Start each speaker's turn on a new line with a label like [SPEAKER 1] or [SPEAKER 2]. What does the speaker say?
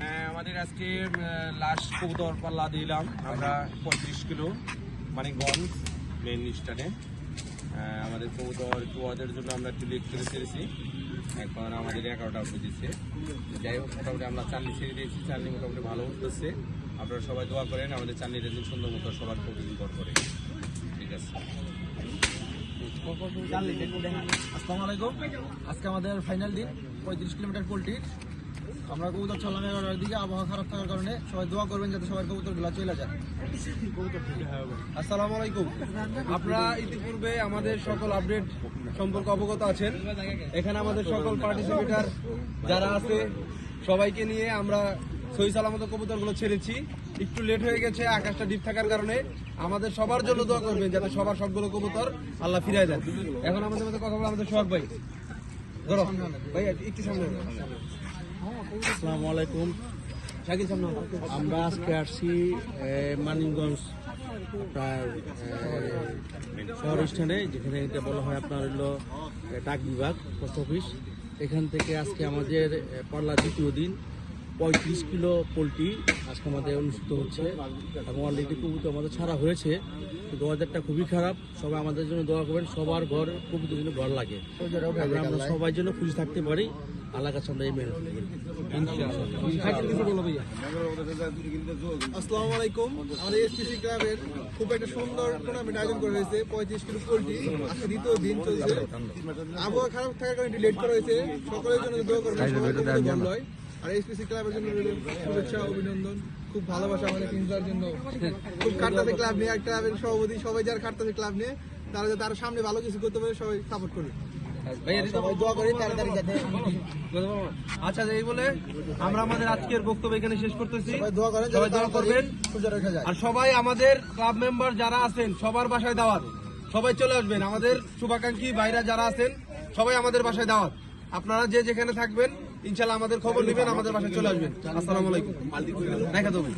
[SPEAKER 1] হ্যাঁ, আমাদের আজকে লাস্ট কবুতর পাল্লা দিলাম আমরা পঁয়ত্রিশ কিলো মানিকগঞ্জ মেন স্টানে আমাদের কবুতর চুয়াদের জন্য আমরা একটু লেট করে ছেড়েছি এখন আমাদের এগারোটা দিচ্ছে যাই হোক মোটামুটি আমরা চালনি ছেড়ে দিয়েছি। চালনি মোটামুটি ভালো উঠতেছে। আপনারা সবাই দোয়া করেন আমাদের চালনিটা যেন সুন্দর মতো সবার প্রতিদিন পর করে।
[SPEAKER 2] আসসালামু আলাইকুম আজকে আমাদের ফাইনাল দিন, পঁয়ত্রিশ কিলোমিটার পোলট্রির আমরা কবুতর চললাম এগারোটার দিকে আবহাওয়া খারাপ থাকার কারণে সবাই দোয়া করবেন যাতে সবার কবুতরগুলো চলে যায়।
[SPEAKER 3] আসসালামু আলাইকুম আপনারা ইতিপূর্বে আমাদের সকল আপডেট সম্পর্কে অবগত আছেন। এখানে আমাদের সকল পার্টিসিপেটার যারা আছে, সবাইকে নিয়ে আমরা সহি সালামত কবুতরগুলো ছেড়েছি। একটু লেট হয়ে গেছে আকাশটা ডিপ থাকার কারণে। আমাদের সবার জন্য দোয়া করবেন যাতে সবার সবগুলো কবুতর আল্লাহ ফিরাই দেন। এখন আমাদের মধ্যে কথা বলে আমাদের সোহাগ ভাই। ধরো। ভাই একটু সামনে
[SPEAKER 4] আসসালামু আলাইকুম। আমরা আজকে আসছি মানিকগঞ্জ আপনার শহর স্থানে যেখানে এটা বলা হয় আপনার হলো ডাক বিভাগ পোস্ট অফিস এখান থেকে আজকে আমাদের পাল্লা দ্বিতীয় দিন। পঁয়ত্রিশ কিলো পোলট্রি আজকে আমাদের অনুষ্ঠিত হচ্ছে। এবং অলরেডি কবুতর আমাদের ছাড়া হয়েছে। ওয়েদারটা খুবই খারাপ। সবাই আমাদের জন্য দোয়া করবেন, সবার ঘর, কবুতর জন্য ঘর লাগে। আমরা সবাই জন্য খুশি থাকতে পারি। আল্লাহ কাছে আমরা এই
[SPEAKER 2] ক্লাবের খুব একটা সুন্দর পঁয়ত্রিশ কিলো পোলট্রি দ্বিতীয় দিন আবহাওয়া খারাপ থাকার কারণে করা হয়েছে। সকলের জন্য আর এসপিসি ক্লাবের জন্য শুভেচ্ছা অভিনন্দন খুব ভালোবাসা আমাদের কিনজার জন্য। খুব কাটতাছে ক্লাব নিয়ে একটা ক্লাবের সভাপতি সবাই যারা কাটতাছে ক্লাব নিয়ে তারা যাতে আরও সামনে ভালো কিছু করতে পারে সবাই সাপোর্ট করবে।
[SPEAKER 3] আচ্ছা এই বলে আমরা আমাদের আজকের বক্তব্য এখানে শেষ করতেছি। করবেন। আর সবাই আমাদের ক্লাব মেম্বার যারা আছেন সবার বাসায় দাওয়াত। সবাই চলে আসবেন। আমাদের শুভাকাঙ্ক্ষী ভাইরা যারা আছেন সবাই আমাদের বাসায় দাওয়াত। আপনারা যে যেখানে থাকবেন ইনশাল্লাহ আমাদের খবর নেবেন আমাদের বাসায় চলে আসবেন। আসসালামু আলাইকুম। দেখা দেবেন